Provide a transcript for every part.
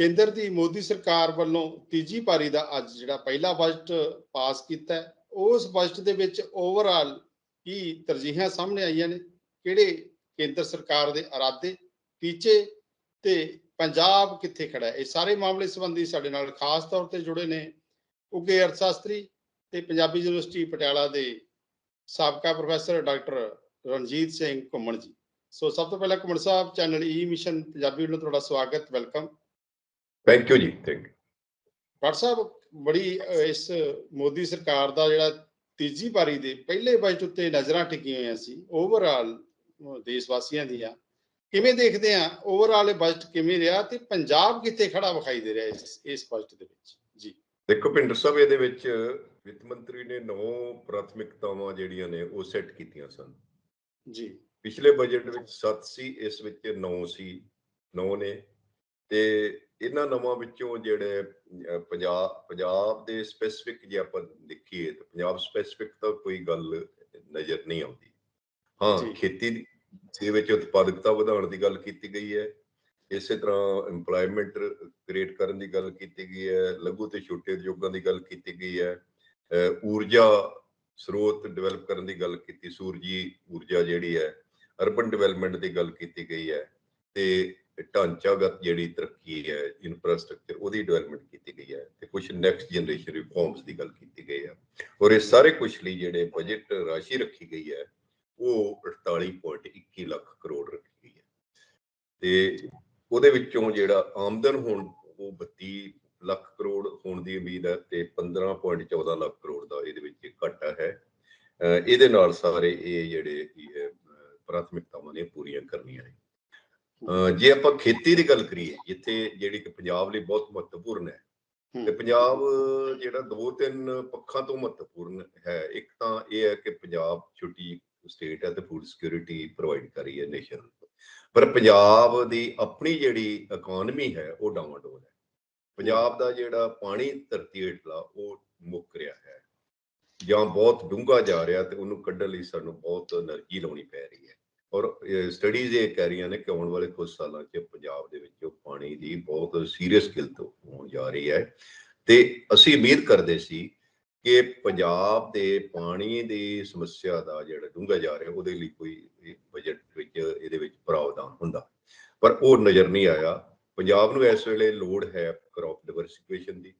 ਕੇਂਦਰ ਦੀ ਮੋਦੀ ਸਰਕਾਰ ਵੱਲੋਂ ਤੀਜੀ ਪਾਰੀ ਦਾ ਅੱਜ ਜਿਹੜਾ ਪਹਿਲਾ ਬਜਟ ਪਾਸ ਕੀਤਾ ਉਸ ਬਜਟ ਦੇ ਵਿੱਚ ਓਵਰਆਲ ਕੀ ਤਰਜੀਹਾਂ ਸਾਹਮਣੇ ਆਈਆਂ ਨੇ? ਕਿਹੜੇ ਕੇਂਦਰ ਸਰਕਾਰ ਦੇ ਇਰਾਦੇ? ਟੀਚੇ ਤੇ ਪੰਜਾਬ ਕਿੱਥੇ ਖੜਾ ਹੈ? ਇਹ ਸਾਰੇ ਮਾਮਲੇ ਸੰਬੰਧੀ ਸਾਡੇ ਨਾਲ ਖਾਸ ਤੌਰ ਤੇ ਜੁੜੇ ਨੇ ਉੱਗੇ ਅਰਥਸ਼ਾਸਤਰੀ ਤੇ ਪੰਜਾਬੀ ਯੂਨੀਵਰਸਿਟੀ ਪਟਿਆਲਾ ਦੇ ਸਾਬਕਾ ਪ੍ਰੋਫੈਸਰ ਡਾਕਟਰ ਰਣਜੀਤ ਸਿੰਘ ਘੁੰਮਣ ਜੀ। ਸੋ ਸਭ ਤੋਂ ਪਹਿਲਾਂ Ghuman sahib, channel e E mission Punjabi ਵੱਲੋਂ ਤੁਹਾਡਾ ਸਵਾਗਤ, welcome. Thank you ji thank doctor sahib ਬੜੀ ਇਸ ਮੋਦੀ ਸਰਕਾਰ ਦਾ ਜਿਹੜਾ ਤੀਜੀ ਪਾਰੀ ਦੇ ਪਹਿਲੇ ਬਜਟ ਉੱਤੇ ਨਜ਼ਰਾਂ ਟਿਕੀਆਂ ਹੋਈਆਂ ਸੀ ਓਵਰਆਲ ਦੇਸ਼ ਵਾਸੀਆਂ ਦੀਆਂ ਕਿਵੇਂ ਦੇਖਦੇ ਆ? ਓਵਰਆਲ ਇਹ ਬਜਟ ਕਿਵੇਂ ਰਿਹਾ ਤੇ ਪੰਜਾਬ ਕਿੱਥੇ ਖੜਾ ਵਿਖਾਈ ਦੇ ਰਿਹਾ ਇਸ ਇਸ ਬਜਟ ਦੇ ਵਿੱਚ? ਜੀ। ਦੇਖੋ ਪਿੰਡਰ ਸਾਹਿਬ ਇਹਦੇ ਵਿੱਚ ਵਿੱਤ ਮੰਤਰੀ ਨੇ ਨੌ ਪ੍ਰਾਥਮਿਕਤਾਵਾਂ ਜਿਹੜੀਆਂ ਨੇ ਉਹ ਸੈੱਟ ਕੀਤੀਆਂ ਸਨ। ਜੀ। ਪਿਛਲੇ ਬਜਟ ਵਿੱਚ 7 ਸੀ ਇਸ ਵਿੱਚ 9 ਸੀ 9 ਨੇ। ਤੇ ਇਹਨਾਂ ਨਵਾਂ ਵਿੱਚੋਂ ਜਿਹੜੇ ਪੰਜਾਬ ਪੰਜਾਬ ਦੇ ਸਪੈਸੀਫਿਕ ਜੇ ਆਪਾਂ ਦੇਖੀਏ ਤਾਂ ਪੰਜਾਬ ਸਪੈਸੀਫਿਕ ਤਾਂ ਕੋਈ ਗੱਲ ਨਜ਼ਰ ਨਹੀਂ ਆਉਂਦੀ। ਹਾਂ। ਖੇਤੀ ਦੀ- ਵਿੱਚ ਉਤਪਾਦਕਤਾ ਵਧਾਉਣ ਦੀ ਗੱਲ ਕੀਤੀ ਗਈ ਹੈ। ਇਸੇ ਤਰ੍ਹਾਂ EMPLOYMENT ਕ੍ਰੀਏਟ ਕਰਨ ਦੀ ਗੱਲ ਕੀਤੀ ਗਈ ਹੈ। ਲਘੂ ਤੇ ਛੋਟੇ ਉਦਯੋਗਾਂ ਦੀ ਗੱਲ ਕੀਤੀ ਗਈ ਹੈ। ਊਰਜਾ ਸਰੋਤ ਡਿਵੈਲਪ ਕਰਨ ਦੀ ਗੱਲ ਕੀਤੀ ਸੂਰਜੀ ਊਰਜਾ ਜਿਹੜੀ ਹੈ ਅਰਬਨ ਡਿਵੈਲਪਮੈਂਟ ਦੀ ਗੱਲ ਕੀਤੀ ਗਈ ਹੈ। ਤੇ ਢਾਂਚਾਗਤ ਜਿਹੜੀ ਤਰੱਕੀ ਹੈ ਇਨਫਰਾਸਟ੍ਰਕਚਰ ਉਹਦੀ ਡਿਵੈਲਪਮੈਂਟ ਕੀਤੀ ਗਈ ਹੈ ਤੇ ਕੁਝ ਨੈਕਸਟ ਜਨਰੇਸ਼ਨ ਰਿਫਾਰਮਸ ਦੀ ਗੱਲ ਕੀਤੀ ਗਈ ਹੈ। ਔਰ ਇਹ ਸਾਰੇ ਕੁਝ ਲਈ ਜਿਹੜੇ ਬਜਟ ਰਾਸ਼ੀ ਰੱਖੀ ਗਈ ਹੈ ਉਹ 48.21 ਲੱਖ ਕਰੋੜ ਰੱਖੀ ਗਈ ਹੈ। ਤੇ ਉਹਦੇ ਵਿੱਚੋਂ ਜਿਹੜਾ ਆਮਦਨ ਹੋਣ ਉਹ 32 ਲੱਖ ਕਰੋੜ ਹੋਣ ਦੀ ਉਮੀਦ ਹੈ ਤੇ 15.14 ਲੱਖ ਕਰੋੜ ਦਾ ਇਹਦੇ ਵਿੱਚ ਘਾਟਾ ਹੈ। ਇਹਦੇ ਨਾਲ ਸਾਰੇ ਇਹ ਜਿਹੜੇ ਕੀ ਹੈ, ਪ੍ਰਾਥਮਿਕਤਾਵਾਂ ਨੇ ਪੂਰੀਆਂ ਕਰਨੀਆਂ ਨੇ। ਜੇ ਆਪਾਂ ਖੇਤੀ ਦੀ ਗੱਲ ਕਰੀਏ ਜਿੱਥੇ ਜਿਹੜੀ ਕਿ ਪੰਜਾਬ ਲਈ ਬਹੁਤ ਮਹੱਤਵਪੂਰਨ ਹੈ ਤੇ ਪੰਜਾਬ ਜਿਹੜਾ ਦੋ ਤਿੰਨ ਪੱਖਾਂ ਤੋਂ ਮਹੱਤਵਪੂਰਨ ਹੈ ਇੱਕ ਤਾਂ ਇਹ ਹੈ ਕਿ ਪੰਜਾਬ ਛੋਟੀ ਸਟੇਟ ਹੈ ਤੇ ਫੂਡ ਸਿਕਿਉਰਿਟੀ ਪ੍ਰੋਵਾਈਡ ਕਰ ਰਹੀ ਹੈ ਨੇਸ਼ਨ ਪਰ ਪੰਜਾਬ ਦੀ ਆਪਣੀ ਜਿਹੜੀ ਇਕਨੋਮੀ ਹੈ ਉਹ ਡਾਵਾਂਡੋਲ ਹੈ। ਪੰਜਾਬ ਦਾ ਜਿਹੜਾ ਪਾਣੀ ਧਰਤੀ ਹੇਠਲਾ ਉਹ ਮੁੱਕ ਰਿਹਾ ਹੈ। ਜਾਂ ਬਹੁਤ ਡੂੰਘਾ ਜਾ ਰਿਹਾ ਤੇ ਉਹਨੂੰ ਕੱਢਣ ਲਈ ਸਾਨੂੰ ਬਹੁਤ એનર્ਜੀ ਲਾਉਣੀ ਪੈ ਰਹੀ ਹੈ। ਔਰ ਸਟੱਡੀਜ਼ ਇਹ ਕਹਿ ਰਹੀਆਂ ਨੇ ਕਿ ਆਉਣ ਵਾਲੇ ਕੁਝ ਸਾਲਾਂ 'ਚ ਪੰਜਾਬ ਦੇ ਵਿੱਚ ਉਹ ਪਾਣੀ ਦੀ ਬਹੁਤ ਸੀਰੀਅਸ ਕਿਲਤ ਹੋਣ ਜਾ ਰਹੀ ਹੈ। ਤੇ ਅਸੀਂ ਉਮੀਦ ਕਰਦੇ ਸੀ ਕਿ ਪੰਜਾਬ ਦੇ ਪਾਣੀ ਦੀ ਸਮੱਸਿਆ ਦਾ ਜਿਹੜਾ ਡੂੰਘਾ ਜਾ ਰਿਹਾ ਉਹਦੇ ਲਈ ਕੋਈ ਬਜਟ ਵਿੱਚ ਇਹਦੇ ਵਿੱਚ ਪ੍ਰਾਵਧਾਨ ਹੁੰਦਾ। ਪਰ ਉਹ ਨਜ਼ਰ ਨਹੀਂ ਆਇਆ। ਪੰਜਾਬ ਨੂੰ ਇਸ ਵੇਲੇ ਲੋੜ ਹੈ ਕ੍ਰੌਪ ਡਿਵਰਸਿਫਿਕੇਸ਼ਨ ਦੀ।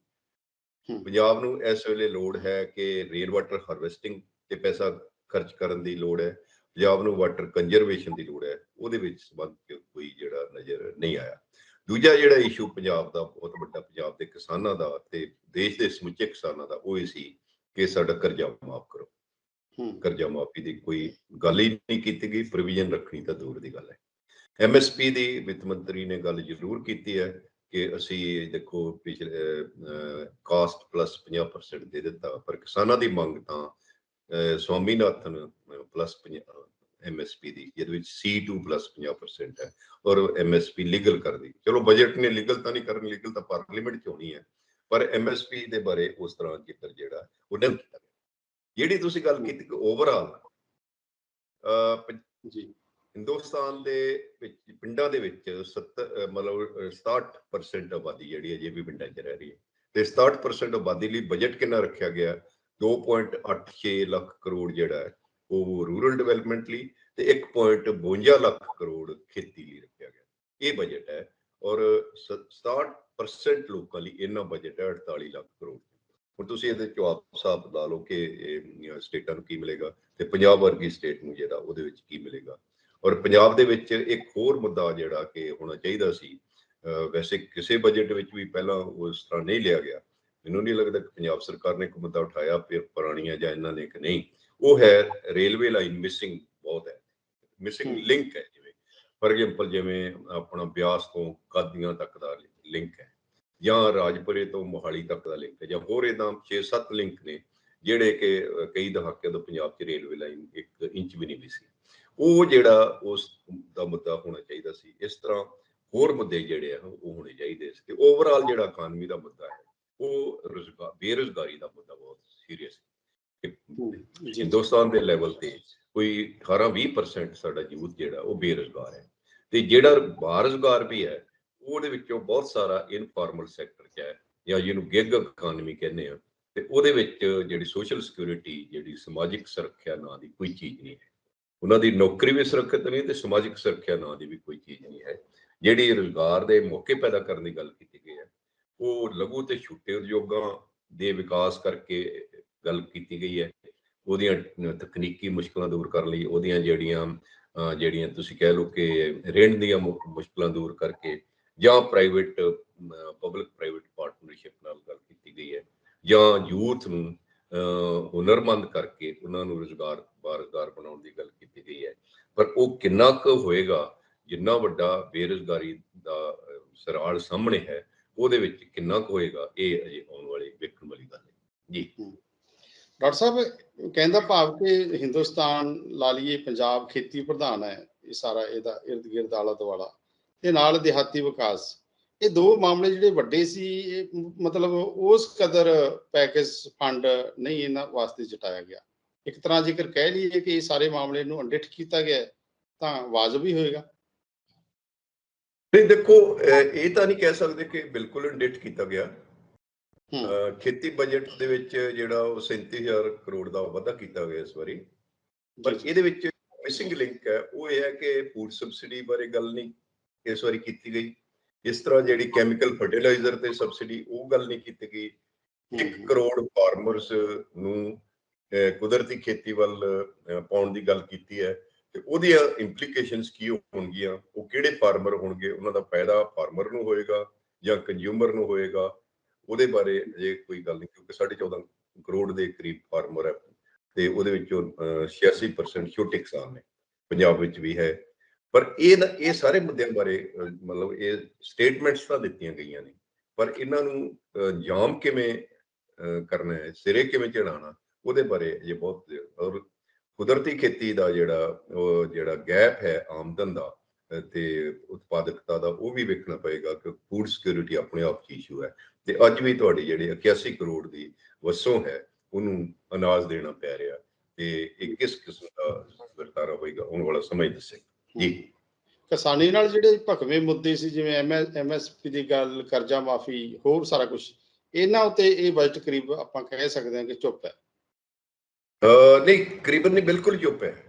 ਪੰਜਾਬ ਨੂੰ ਇਸ ਵੇਲੇ ਲੋੜ ਹੈ ਕਿ ਰੇਨ ਵਾਟਰ ਹਾਰਵੈਸਟਿੰਗ ਤੇ ਪੈਸਾ ਖਰਚ ਕਰਨ ਦੀ ਲੋੜ ਹੈ। ਪੰਜਾਬ ਨੂੰ ਵਾਟਰ ਕੰਜ਼ਰਵੇਸ਼ਨ ਦੀ ਲੋੜ ਹੈ ਉਹਦੇ ਵਿੱਚ ਸੰਬੰਧ ਕੋਈ ਜਿਹੜਾ ਨਜ਼ਰ ਨਹੀਂ ਆਇਆ। ਦੂਜਾ ਜਿਹੜਾ ਇਸ਼ੂ ਪੰਜਾਬ ਦਾ ਬਹੁਤ ਵੱਡਾ ਪੰਜਾਬ ਦੇ ਕਿਸਾਨਾਂ ਦਾ ਤੇ ਦੇਸ਼ ਦੇ ਸਮੁੱਚੇ ਕਿਸਾਨਾਂ ਦਾ ਉਹ ਇਹ ਸੀ ਕਿ ਸਾਡਾ ਕਰਜ਼ਾ ਮਾਫ ਕਰੋ। ਕਰਜ਼ਾ ਮਾਫੀ ਦੀ ਕੋਈ ਗੱਲ ਹੀ ਨਹੀਂ ਕੀਤੀ ਗਈ ਪ੍ਰੋਵੀਜ਼ਨ ਰੱਖਣੀ ਤਾਂ ਦੂਰ ਦੀ ਗੱਲ ਹੈ। ਐਮਐਸਪੀ ਦੀ ਵਿੱਤ ਮੰਤਰੀ ਨੇ ਗੱਲ ਜ਼ਰੂਰ ਕੀਤੀ ਹੈ ਕਿ ਅਸੀਂ ਦੇਖੋ ਪਿਛਲੇ ਕਾਸਟ ਪਲੱਸ 50% ਦੇ ਦਿੱਤਾ ਪਰ ਕਿਸਾਨਾਂ ਦੀ ਮੰਗ ਤਾਂ ਸਵਾਮੀਨਾਥਨ ਪਲੱਸ ਐਮਐਸਪੀ ਦੀ ਜਿਹਦੇ ਵਿੱਚ C2 ਪਲੱਸ 50% ਹੈ ਔਰ ਐਮਐਸਪੀ ਲੀਗਲ ਕਰ ਦੀ ਚਲੋ ਬਜਟ ਨੇ ਲੀਗਲ ਤਾਂ ਨਹੀਂ ਕਰਨ ਲੀਗਲ ਤਾਂ ਪਾਰਲੀਮੈਂਟ ਚ ਹੋਣੀ ਹੈ ਪਰ ਐਮਐਸਪੀ ਦੇ ਬਾਰੇ ਉਸ ਤਰ੍ਹਾਂ ਜ਼ਿਕਰ ਜਿਹੜਾ ਉਹ ਨਹੀਂ ਕੀਤਾ। ਜਿਹੜੀ ਤੁਸੀਂ ਗੱਲ ਕੀਤੀ ਕਿ ਓਵਰਆਲ ਅ ਜੀ। ਹਿੰਦੁਸਤਾਨ ਦੇ ਵਿੱਚ ਪਿੰਡਾਂ ਦੇ ਵਿੱਚ 70 ਅਹ ਮਤਲਬ ਅਹ 67% ਆਬਾਦੀ ਜਿਹੜੀ ਅਜੇ ਵੀ ਪਿੰਡਾਂ 'ਚ ਰਹਿ ਰਹੀ ਹੈ ਤੇ 67% ਆਬਾਦੀ ਲਈ ਬਜਟ ਕਿੰਨਾ ਰੱਖਿਆ ਗਿਆ? 2.86 ਲੱਖ ਕਰੋੜ ਜਿਹੜਾ ਹੈ, ਉਹ ਰੂਰਲ ਡਿਵੈਲਪਮੈਂਟ ਲਈ ਤੇ 1.52 ਲੱਖ ਕਰੋੜ ਖੇਤੀ ਲਈ ਰੱਖਿਆ ਗਿਆ। ਇਹ ਬਜਟ ਹੈ ਔਰ ਸ- 67% ਲੋਕਾਂ ਲਈ ਇਹਨਾਂ ਬਜਟ ਹੈ 48 ਲੱਖ ਕਰੋੜ। ਹੁਣ ਤੁਸੀਂ ਇਹਦੇ 'ਚੋਂ ਆਪ ਹਿਸਾਬ ਲਾ ਲਓ ਕਿ ਇਹ ਸਟੇਟਾਂ ਨੂੰ ਕੀ ਮਿਲੇਗਾ ਤੇ ਪੰਜਾਬ ਵਰਗੀ ਸਟੇਟ ਨੂੰ ਜਿਹੜਾ, ਉਹਦੇ ਵਿੱਚ ਕੀ ਮਿਲੇਗਾ। ਔਰ ਪੰਜਾਬ ਦੇ ਵਿੱਚ ਇੱਕ ਹੋਰ ਮੁੱਦਾ ਜਿਹੜਾ ਕਿ ਹੋਣਾ ਚਾਹੀਦਾ ਸੀ ਵੈਸੇ ਕਿਸੇ ਬਜਟ ਵਿੱਚ ਵੀ ਪਹਿਲਾਂ ਉਸ ਤਰ੍ਹਾਂ ਨਹੀਂ ਲਿਆ ਗਿਆ। ਮੈਨੂੰ ਨਹੀਂ ਲੱਗਦਾ ਕਿ ਪੰਜਾਬ ਸਰਕਾਰ ਨੇ ਕੋਈ ਮੁੱਦਾ ਉਠਾਇਆ ਫਿਰ ਪੁਰਾਣੀਆਂ ਜਾਂ ਇਹਨਾਂ ਨੇ ਕਿ ਨਹੀਂ। ਉਹ ਹੈ ਰੇਲਵੇ ਲਾਈਨ ਮਿਸਿੰਗ ਬਹੁਤ ਹੈ। ਮਿਸਿੰਗ। ਲਿੰਕ ਹੈ ਜਿਵੇਂ। ਫॉर ਐਗਜ਼ਾਮਪਲ ਜਿਵੇਂ ਆਪਣਾ ਬਿਆਸ ਤੋਂ ਕਾਦੀਆਂ ਤੱਕ ਦਾ ਲਿੰਕ ਹੈ। ਜਾਂ ਰਾਜਪੁਰੇ ਤੋਂ ਮੋਹਾਲੀ ਤੱਕ ਦਾ ਲਿੰਕ ਹੈ ਜਾਂ ਹੋਰ ਇਦਾਂ 6-7 ਲਿੰਕ ਨੇ ਜਿਹੜੇ ਕਿ ਕਈ ਦਹਾਕਿਆਂ ਤੋਂ ਪੰਜਾਬ 'ਚ ਰੇਲਵੇ ਲਾਈਨ ਇੱਕ ਇੰਚ ਵੀ ਨਹੀਂ ਵੀ ਸੀ। ਉਹ ਜਿਹੜਾ ਉਸ ਦਾ ਮੁੱਦਾ ਹੋਣਾ ਚਾਹੀਦਾ ਸੀ। ਇਸ ਤਰ੍ਹਾਂ ਹੋਰ ਮੁੱਦੇ ਜਿਹੜੇ ਆ ਉਹ ਹੋਣੇ ਚਾਹੀਦੇ ਸੀ। ਤੇ ਓਵਰਆਲ ਜਿਹੜਾ ਇਕਾਨਮੀ ਦਾ ਮੁੱਦਾ ਹੈ ਉਹ ਰੁਜ਼ਗਾਰ ਬੇਰੁਜ਼ਗਾਰੀ ਦਾ ਮੁੱਦਾ ਬਹੁਤ ਸੀਰੀਅਸ ਹੈ। ਹੂੰ, ਕਿ ਜੀ। ਹਿੰਦੁਸਤਾਨ ਦੇ ਲੈਵਲ ਤੇ ਕੋਈ 18-20% ਸਾਡਾ ਯੂਥ ਜਿਹੜਾ ਉਹ ਬੇਰੁਜ਼ਗਾਰ ਹੈ। ਤੇ ਜਿਹੜਾ ਬਾਰੁਜ਼ਗਾਰ ਵੀ ਹੈ ਉਹਦੇ ਵਿੱਚੋਂ ਬਹੁਤ ਸਾਰਾ ਇਨਫਾਰਮਲ ਸੈਕਟਰ 'ਚ ਹੈ ਜਾਂ ਜਿਹਨੂੰ ਗਿਗ ਇਕਨੋਮੀ ਕਹਿੰਦੇ ਆ ਤੇ ਉਹਦੇ ਵਿੱਚ ਜਿਹੜੀ ਸੋਸ਼ਲ ਸਿਕਿਉਰਿਟੀ ਜਿਹੜੀ ਸਮਾਜਿਕ ਸੁਰੱਖਿਆ ਨਾਂ ਦੀ ਕੋਈ ਚੀਜ਼ ਨਹੀਂ ਹੈ। ਉਹਨਾਂ ਦੀ ਨੌਕਰੀ ਵੀ ਸੁਰੱਖਿਅਤ ਨਹੀਂ ਤੇ ਸਮਾਜਿਕ ਸੁਰੱਖਿਆ ਨਾਂ ਦੀ ਵੀ ਕੋਈ ਚੀਜ਼ ਨਹੀਂ ਹੈ। ਜਿਹੜੀ ਰੁਜ਼ਗਾਰ ਦੇ ਮੌਕੇ ਪੈਦਾ ਕਰਨ ਦੀ ਗੱਲ ਕੀਤੀ ਗਈ ਹੈ ਉਹ ਲਘੂ ਤੇ ਛੋਟੇ ਉਦਯੋਗਾਂ ਦੇ ਵਿਕਾਸ ਕਰਕੇ ਗੱਲ ਕੀਤੀ ਗਈ ਹੈ। ਉਹਦੀਆਂ ਤਕਨੀਕੀ ਮੁਸ਼ਕਲਾਂ ਦੂਰ ਕਰਨ ਲਈ ਉਹਦੀਆਂ ਜਿਹੜੀਆਂ ਜਿਹੜੀਆਂ ਤੁਸੀਂ ਕਹਿ ਲਓ ਕਿ ਰਿਣ ਦੀਆਂ ਮੁ- ਮੁਸ਼ਕਲਾਂ ਦੂਰ ਕਰਕੇ ਜਾਂ ਪ੍ਰਾਈਵੇਟ ਪਬਲਿਕ ਪ੍ਰਾਈਵੇਟ ਪਾਰਟਨਰਸ਼ਿਪ ਨਾਲ ਗੱਲ ਕੀਤੀ ਗਈ ਹੈ ਜਾਂ ਯੂਥ ਨੂੰ ਹੁਨਰਮੰਦ ਕਰਕੇ ਉਹਨਾਂ ਨੂੰ ਰੁਜ਼ਗਾਰ ਬਾਰਗਾਰ ਬਣਾਉਣ ਦੀ ਗੱਲ ਕੀਤੀ ਗਈ ਹੈ। ਪਰ ਉਹ ਕਿੰਨਾ ਕੁ ਹੋਏਗਾ, ਜਿੰਨਾ ਵੱਡਾ ਬੇਰੁਜ਼ਗਾਰੀ ਦਾ ਸਰਾਲ ਸਾਹਮਣੇ ਹੈ ਉਹਦੇ ਵਿੱਚ ਕਿੰਨਾ ਕੁ ਹੋਏਗਾ, ਇਹ ਅਜੇ ਆਉਣ ਵਾਲੀ, ਵੇਖਣ ਵਾਲੀ ਗੱਲ ਹੈ। ਜੀ। ਡਾਕਟਰ ਸਾਹਿਬ, ਕਹਿੰਦਾ ਭਾਵ ਕਿ ਹਿੰਦੁਸਤਾਨ ਲਾ ਲਈਏ ਪੰਜਾਬ ਖੇਤੀ ਪ੍ਰਧਾਨ ਹੈ, ਇਹ ਸਾਰਾ ਇਹਦਾ ਇਰਦ ਗਿਰਦ ਆਲਾ ਦੁਆਲਾ, ਤੇ ਨਾਲ ਦਿਹਾਤੀ ਵਿਕਾਸ। ਇਹ ਦੋ ਮਾਮਲੇ ਜਿਹੜੇ ਵੱਡੇ ਸੀ ਮਤਲਬ ਉਸ ਕਦਰ ਪੈਕੇਜ ਫੰਡ ਨਹੀਂ ਇਹਨਾਂ ਵਾਸਤੇ ਜਟਾਇਆ ਗਿਆ। ਇੱਕ ਤਰ੍ਹਾਂ ਜੇਕਰ ਕਹਿ ਲਈਏ ਕਿ ਇਹ ਸਾਰੇ ਮਾਮਲੇ ਨੂੰ ਅਣਡਿੱਠ ਕੀਤਾ ਗਿਆ ਤਾਂ ਵਾਜਬ ਹੀ ਹੋਏਗਾ। ਨਹੀਂ ਦੇਖੋ ਇਹ ਤਾਂ ਨਹੀਂ ਕਹਿ ਸਕਦੇ ਕਿ ਬਿਲਕੁਲ ਇੰਡਿਟ ਕੀਤਾ ਗਿਆ। ਖੇਤੀ ਬਜਟ ਦੇ ਵਿੱਚ ਜਿਹੜਾ ਉਹ 37000 ਕਰੋੜ ਦਾ ਵਾਧਾ ਕੀਤਾ ਗਿਆ ਇਸ ਵਾਰੀ। ਪਰ। ਇਹਦੇ ਵਿੱਚ ਮਿਸਿੰਗ ਲਿੰਕ ਹੈ। ਉਹ ਇਹ ਹੈ ਕਿ ਫੂਡ ਸਬਸਿਡੀ ਬਾਰੇ ਗੱਲ ਨਹੀਂ ਇਸ ਵਾਰੀ ਕੀਤੀ ਗਈ। ਇਸ ਤਰ੍ਹਾਂ ਜਿਹੜੀ ਕੈਮੀਕਲ ਫਰਟੀਲਾਈਜ਼ਰ ਤੇ ਸਬਸਿਡੀ ਉਹ ਗੱਲ ਨਹੀਂ ਕੀਤੀ ਗਈ। ਹੂੰ, 1 ਹੂੰ, ਕਰੋੜ ਫਾਰਮਰਸ ਨੂੰ ਕੁਦਰਤੀ ਖੇਤੀ ਵੱਲ ਪਾਉਣ ਦੀ ਗੱਲ ਕੀਤੀ ਹੈ। ਤੇ ਉਹਦੀਆਂ ਇੰਪਲੀਕੇਸ਼ਨਸ ਕੀ ਹੋਣਗੀਆਂ? ਉਹ ਕਿਹੜੇ ਫਾਰਮਰ ਹੋਣਗੇ? ਉਹਨਾਂ ਦਾ ਫਾਇਦਾ ਫਾਰਮਰ ਨੂੰ ਹੋਏਗਾ ਜਾਂ ਕੰਜ਼ਿਊਮਰ ਨੂੰ ਹੋਏਗਾ? ਉਹਦੇ ਬਾਰੇ ਅਜੇ ਕੋਈ ਗੱਲ ਨਹੀਂ ਕਿਉਂਕਿ 14.5 ਕਰੋੜ ਦੇ ਕਰੀਬ ਫਾਰਮਰ ਹੈ ਤੇ ਉਹਦੇ ਵਿੱਚੋਂ ਅਹ, 86% ਛੋਟੇ ਕਿਸਾਨ ਨੇ ਪੰਜਾਬ ਵਿੱਚ ਵੀ ਹੈ। ਪਰ ਇਹ ਨਾ- ਇਹ ਸਾਰੇ ਮੁੱਦਿਆਂ ਬਾਰੇ ਮਤਲਬ ਇਹ ਸਟੇਟਮੈਂਟਸ ਤਾਂ ਦਿੱਤੀਆਂ ਗਈਆਂ ਨੇ ਪਰ ਇਹਨਾਂ ਨੂੰ ਜਾਮ ਕਿਵੇਂ ਕਰਨਾ ਹੈ ਸਿਰੇ ਕਿਵੇਂ ਚੜਾਉਣਾ ਉਹਦੇ ਬਾਰੇ ਅਜੇ ਬਹੁਤ ਔਰ ਕੁਦਰਤੀ ਖੇਤੀ ਦਾ ਜਿਹੜਾ, ਉਹ ਜਿਹੜਾ ਗੈਪ ਹੈ ਆਮਦਨ ਦਾ ਤੇ ਉਤਪਾਦਕਤਾ ਦਾ, ਉਹ ਵੀ ਵੇਖਣਾ ਪਏਗਾ ਕਿ ਫੂਡ ਸਿਕਿਉਰਿਟੀ ਆਪਣੇ ਆਪ ਚ ਇਸ਼ੂ ਹੈ। ਤੇ ਅੱਜ ਵੀ ਤੁਹਾਡੀ ਜਿਹੜੀ 81 ਕਰੋੜ ਦੀ ਵਸੋਂ ਹੈ, ਉਹਨੂੰ ਅਨਾਜ ਦੇਣਾ ਪੈ ਰਿਹਾ। ਤੇ ਇਹ ਕਿਸ ਕਿਸਮ ਦਾ ਵਰਤਾਰਾ ਹੋਏਗਾ, ਆਉਣ ਵਾਲਾ ਸਮਾਂ ਹੀ ਦੱਸੇਗਾ ਜੀ। ਕਿਸਾਨੀ ਨਾਲ ਜਿਹੜੇ ਭਖਵੇਂ ਮੁੱਦੇ ਸੀ, ਜਿਵੇਂ ਐਮਐਸਪੀ ਦੀ ਗੱਲ, ਕਰਜ਼ਾ ਮਾਫੀ, ਹੋਰ ਸਾਰਾ ਕੁਝ ਇਹਨਾਂ ਉਤੇ ਇਹ ਬਜਟ ਕਰੀਬ ਆਪਾਂ ਕਹਿ ਸਕਦੇ ਹਾਂ ਕਿ ਚੁੱਪ ਹੈ। ਨਹੀਂ ਕਰੀਬਨ ਨਹੀਂ ਬਿਲਕੁਲ ਚੁੱਪ ਹੈ।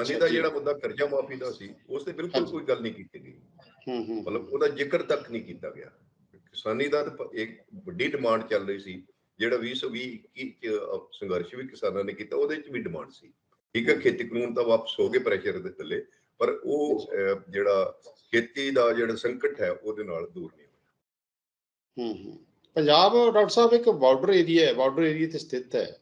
ਅੱਛਾ ਦਾ। ਜਿਹੜਾ ਮੁੱਦਾ ਕਰਜ਼ਾ ਮਾਫੀ ਦਾ ਸੀ ਉਸ ਤੇ ਬਿਲਕੁਲ। ਕੋਈ ਗੱਲ ਨਹੀਂ ਕੀਤੀ ਗਈ। ਹੂੰ ਹੂੰ ਮਤਲਬ ਉਹਦਾ ਜ਼ਿਕਰ ਤੱਕ ਨਹੀਂ ਕੀਤਾ ਗਿਆ। ਕਿਸਾਨੀ ਦਾ ਇੱਕ ਵੱਡੀ ਡਿਮਾਂਡ ਚੱਲ ਰਹੀ ਸੀ ਜਿਹੜਾ 2020 21 ਚ ਅਹ ਸੰਘਰਸ਼ ਵੀ ਕਿਸਾਨਾਂ ਨੇ ਕੀਤਾ ਉਹਦੇ ਚ ਵੀ ਡਿਮਾਂਡ ਸੀ। ਠੀਕ ਹੈ ਖੇਤੀ ਕਾਨੂੰਨ ਤਾਂ ਵਾਪਸ ਹੋ ਗਏ ਪ੍ਰੈਸ਼ਰ ਦੇ ਥੱਲੇ ਪਰ ਉਹ ਜਿਹੜਾ ਖੇਤੀ ਦਾ ਜਿਹੜਾ ਸੰਕਟ ਹੈ ਉਹਦੇ ਨਾਲ ਦੂਰ ਨਹੀਂ ਹੋਇਆ। ਹੂੰ ਹੂੰ। ਪੰਜਾਬ ਡਾਕਟਰ ਸਾਹਿਬ ਇੱਕ ਬਾਰਡਰ ਏਰੀਆ ਹੈ ਬਾਰਡਰ ਏਰੀਆ ਤੇ ਸਥਿਤ ਹੈ।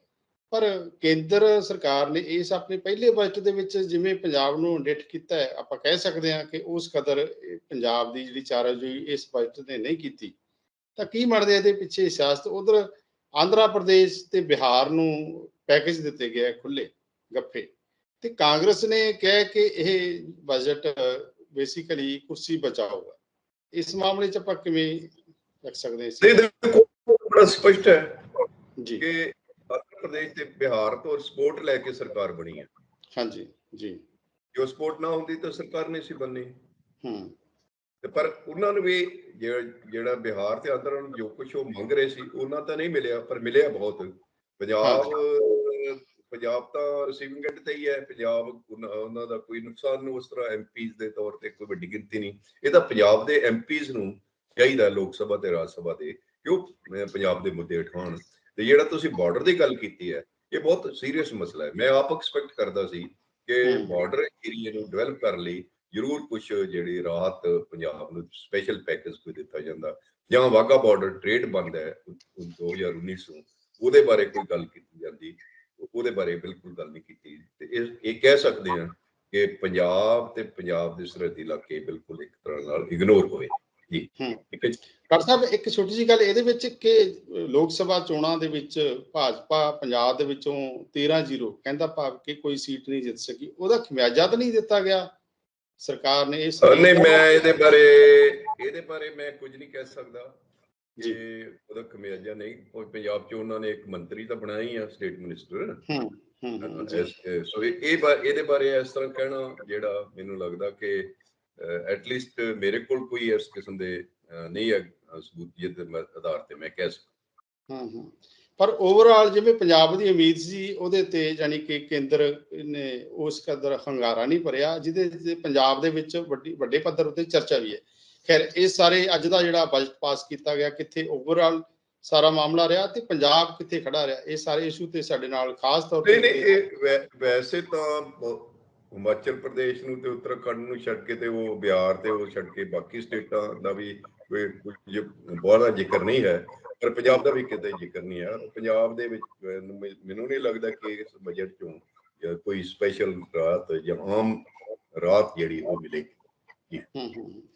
ਪਰ ਕੇਂਦਰ ਸਰਕਾਰ ਨੇ ਇਸ ਆਪਣੇ ਪਹਿਲੇ ਬਜਟ ਦੇ ਵਿੱਚ ਜਿਵੇਂ ਪੰਜਾਬ ਨੂੰ ਡਿਟ ਕੀਤਾ ਹੈ ਆਪਾਂ ਕਹਿ ਸਕਦੇ ਹਾਂ ਕਿ ਉਸ ਕਦਰ ਪੰਜਾਬ ਦੀ ਜਿਹੜੀ ਚਾਰਾਜੋਈ ਇਸ ਬਜਟ ਨੇ ਨਹੀਂ ਕੀਤੀ। ਤਾਂ ਕੀ ਮੰਨਦੇ ਇਹਦੇ ਪਿੱਛੇ ਸਿਆਸਤ ਉਧਰ ਆਂਧਰਾ ਪ੍ਰਦੇਸ਼ ਤੇ ਬਿਹਾਰ ਨੂੰ ਪੈਕੇਜ ਦਿੱਤੇ ਗਏ ਖੁੱਲੇ ਗੱਫੇ। ਤੇ ਕਾਂਗਰਸ ਨੇ ਕਿਹਾ ਕਿ ਇਹ ਬਜਟ ਬੇਸਿਕਲੀ ਕੁਰਸੀ ਬਚਾਓ ਹੈ ਇਸ ਮਾਮਲੇ 'ਚ ਆਪਾਂ ਕਿਵੇਂ ਰੱਖ ਸਕਦੇ ਹਾਂ ਤੇ ਦੇਖੋ ਬੜਾ ਸਪਸ਼ਟ ਹੈ ਜੀ। ਕਿ ਪ੍ਰਦੇਸ਼ ਤੇ ਬਿਹਾਰ ਤੋਂ ਸਪੋਰਟ ਲੈ ਕੇ ਸਰਕਾਰ ਬਣੀ ਹੈ। ਹਾਂਜੀ ਜੀ। ਜੋ ਸਪੋਰਟ ਨਾ ਹੁੰਦੀ ਤਾਂ ਸਰਕਾਰ ਨਹੀਂ ਸੀ ਬਣਨੀ। ਹੂੰ। ਤੇ ਪਰ ਉਹਨਾਂ ਨੂੰ ਵੀ ਜਿਹ- ਜਿਹੜਾ ਬਿਹਾਰ ਤੇ ਆਂਧਰਾ ਨੂੰ ਜੋ ਕੁਝ ਉਹ ਮੰਗ ਰਹੇ ਸੀ ਉਹਨਾਂ ਤਾਂ ਨਹੀਂ ਮਿਲਿਆ ਪਰ ਮਿਲਿਆ ਬਹੁਤ। ਪੰਜਾਬ ਪੰਜਾਬ ਤਾਂ ਰਿਸੀਵਿੰਗ ਐਂਡ ਤੇ ਹੀ ਹੈ। ਪੰਜਾਬ ਉਹਨਾਂ ਦਾ ਕੋਈ ਨੁਕਸਾਨ ਨਹੀਂ ਉਸ ਤਰ੍ਹਾਂ ਐਮਪੀਜ਼ ਦੇ ਤੌਰ ਤੇ ਕੋਈ ਵੱਡੀ ਗਿਣਤੀ ਨਹੀਂ। ਇਹ ਤਾਂ ਪੰਜਾਬ ਦੇ ਐਮਪੀਜ਼ ਨੂੰ ਚਾਹੀਦਾ ਲੋਕ ਸਭਾ ਤੇ ਰਾਜ ਸਭਾ ਦੇ ਕਿ ਉਹ ਪੰਜਾਬ ਦੇ ਮੁੱਦੇ ਉਠਾਉਣ। ਤੇ ਜਿਹੜਾ ਤੁਸੀਂ ਬਾਰਡਰ ਦੀ ਗੱਲ ਕੀਤੀ ਹੈ ਇਹ ਬਹੁਤ ਸੀਰੀਅਸ ਮਸਲਾ ਹੈ। ਮੈਂ ਆਪ ਐਕਸਪੈਕਟ ਕਰਦਾ ਸੀ ਕਿ। ਬਾਰਡਰ ਏਰੀਆ ਨੂੰ ਡਿਵੈਲਪ ਕਰਨ ਲਈ ਜ਼ਰੂਰ ਕੁਝ ਜਿਹੜੀ ਰਾਹਤ ਪੰਜਾਬ ਨੂੰ ਸਪੈਸ਼ਲ ਪੈਕੇਜ ਕੋਈ ਦਿੱਤਾ ਜਾਂਦਾ ਜਾਂ ਵਾਗਾ ਬਾਰਡਰ ਟ੍ਰੇਡ ਬੰਦ ਹੈ 2019 ਤੋਂ ਉਹਦੇ ਬਾਰੇ ਕੋਈ ਗੱਲ ਕੀਤੀ ਜਾਂਦੀ ਉਹਦੇ ਬਾਰੇ ਬਿਲਕੁਲ ਗੱਲ ਨਹੀਂ ਕੀਤੀ। ਤੇ ਇਹ ਇਹ ਕਹਿ ਸਕਦੇ ਹਾਂ ਕਿ ਪੰਜਾਬ ਤੇ ਪੰਜਾਬ ਦੇ ਸਰਹੱਦੀ ਇਲਾਕੇ ਬਿਲਕੁਲ ਇੱਕ ਤਰ੍ਹਾਂ ਨਾਲ ਇਗਨੋਰ ਹੋਏ। ਜੀ ਜੀ। ਡਾਕਟਰ ਸਾਹਿਬ ਇੱਕ ਛੋਟੀ ਜਿਹੀ ਗੱਲ ਇਹਦੇ ਵਿੱਚ ਕਿ ਲੋਕ ਸਭਾ ਚੋਣਾਂ ਦੇ ਵਿੱਚ ਭਾਜਪਾ ਪੰਜਾਬ ਦੇ ਵਿੱਚੋਂ 13-0 ਕਹਿੰਦਾ ਭਾਵ ਕਿ ਕੋਈ ਸੀਟ ਨਹੀਂ ਜਿੱਤ ਸਕੀ ਉਹਦਾ ਖਮਿਆਜਾ ਤਾਂ ਨਹੀਂ ਦਿੱਤਾ ਗਿਆ ਸਰਕਾਰ ਨੇ ਇਸ ਨਹੀਂ ਮੈਂ ਇਹਦੇ ਬਾਰੇ ਇਹਦੇ ਬਾਰੇ ਮੈਂ ਕੁਝ ਨਹੀਂ ਕਹਿ ਸਕਦਾ ਜੀ। ਉਹਦਾ ਖਮਿਆਜਾ ਨਹੀਂ ਕੋਈ ਪੰਜਾਬ 'ਚ ਉਹਨਾਂ ਨੇ ਇੱਕ ਮੰਤਰੀ ਤਾਂ ਬਣਾਇਆ ਹੀ ਆ ਸਟੇਟ ਮਿਨਿਸਟਰ ਹੂੰ ਹੂੰ ਜੀ। ਸੋ ਇਹ ਇਹਦੇ ਬਾਰੇ ਇਸ ਤਰ੍ਹਾਂ ਕਹਿਣਾ ਜਿਹੜਾ ਮੈਨੂੰ ਲੱਗਦਾ ਕਿ ਐਟ ਲੀਸਟ ਮੇਰੇ ਕੋਲ ਕੋਈ ਇਸ ਕਿਸਮ ਦੇ ਨਹੀਂ ਹੈ ਅਹ, ਸਬੂਤ ਜਿਹਦੇ ਮੈਂ- ਆਧਾਰ ਤੇ ਮੈਂ ਕਹਿ ਸਕਦਾ। ਹਾਂ ਹਾਂ। ਪਰ ਓਵਰਆਲ ਜਿਵੇਂ ਪੰਜਾਬ ਦੀ ਉਮੀਦ ਸੀ ਉਹਦੇ ਤੇ ਯਾਨੀ ਕਿ ਕੇਂਦਰ ਨੇ ਉਸ ਕਦਰ ਹੰਗਾਰਾ ਨਹੀਂ ਭਰਿਆ ਜਿਹਦੇ ਤੇ ਪੰਜਾਬ ਦੇ ਵਿੱਚ ਵੱਡੀ ਵੱਡੇ ਪੱਧਰ ਉੱਤੇ ਚਰਚਾ ਵੀ ਹੈ। ਖੈਰ ਇਹ ਸਾਰੇ ਅੱਜ ਦਾ ਜਿਹੜਾ ਬਜਟ ਪਾਸ ਕੀਤਾ ਗਿਆ ਕਿੱਥੇ ਓਵਰਆਲ ਸਾਰਾ ਮਾਮਲਾ ਰਿਹਾ ਤੇ ਪੰਜਾਬ ਕਿੱਥੇ ਖੜਾ ਰਿਹਾ ਇਹ ਸਾਰੇ ਇਸ਼ੂ ਤੇ ਸਾਡੇ ਨਾਲ ਖਾਸ ਤੌਰ ਨਹੀਂ ਨਹੀਂ ਤੇ ਵੈ- ਵੈਸੇ ਤਾਂ ਹਿਮਾਚਲ ਪ੍ਰਦੇਸ਼ ਨੂੰ ਤੇ ਉੱਤਰਾਖੰਡ ਨੂੰ ਛੱਡ ਕੇ ਤੇ ਉਹ ਬਿਹਾਰ ਤੇ ਉਹ ਛੱਡ ਕੇ ਬਾਕੀ ਸਟੇਟਾਂ ਦਾ ਵੀ ਕੋਈ ਕੁਝ ਬਹੁਤਾ ਜ਼ਿਕਰ ਨਹੀਂ ਹੈ, ਪਰ ਪੰਜਾਬ ਦਾ ਵੀ ਕਿਤੇ ਜ਼ਿਕਰ ਨਹੀਂ ਹੈ। ਪੰਜਾਬ ਦੇ ਵਿੱਚ ਮੈਨੂੰ ਨਹੀਂ ਲੱਗਦਾ ਕਿ ਇਸ ਬਜਟ ਚੋਂ ਕੋਈ ਸਪੈਸ਼ਲ ਰਾਤ ਜਾਂ ਆਮ ਰਾਤ ਜਿਹੜੀ ਉਹ ਮਿਲੇਗੀ।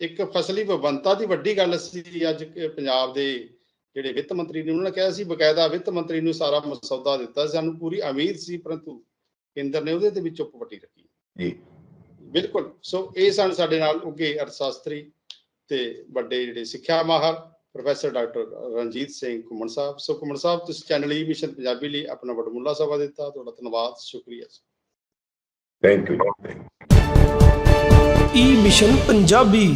ਇੱਕ ਫਸਲੀ ਵਿਭਿੰਨਤਾ ਦੀ ਵੱਡੀ ਗੱਲ ਸੀ ਅੱਜ ਪੰਜਾਬ ਦੇ ਜਿਹੜੇ ਵਿੱਤ ਮੰਤਰੀ ਨੇ, ਉਹਨਾਂ ਨੇ ਕਿਹਾ ਸੀ, ਬਕਾਇਦਾ ਵਿੱਤ ਮੰਤਰੀ ਨੂੰ ਸਾਰਾ ਮਸੌਦਾ ਦਿੱਤਾ। ਸਾਨੂੰ ਪੂਰੀ ਉਮੀਦ ਸੀ, ਪਰੰਤੂ ਕੇਂਦਰ ਨੇ ਉਹਦੇ ਤੇ ਵੀ ਚੁੱਪ ਵੱਟੀ ਰੱਖੀ। ਜੀ। ਬਿਲਕੁਲ। ਸੋ ਇਹ ਸਨ ਸਾਡੇ ਨਾਲ ਉੱਗੇ ਅਰਥਸ਼ਾਸਤਰੀ ਤੇ ਵੱਡੇ ਜਿਹੜੇ ਸਿੱਖਿਆ ਮਾਹਰ ਪ੍ਰੋਫੈਸਰ ਡਾਕਟਰ ਰਣਜੀਤ ਸਿੰਘ ਘੁੰਮਣ ਸਾਹਿਬ। ਸੋ ਘੁੰਮਣ ਸਾਹਿਬ ਤੁਸੀਂ ਚੈਨਲ ਈ ਮਿਸ਼ਨ ਪੰਜਾਬੀ ਲਈ ਆਪਣਾ ਵਡਮੁੱਲਾ ਸਮਾਂ ਦਿੱਤਾ। ਤੁਹਾਡਾ ਧੰਨਵਾਦ ਸ਼ੁਕਰੀਆ thank you E mission Punjabi.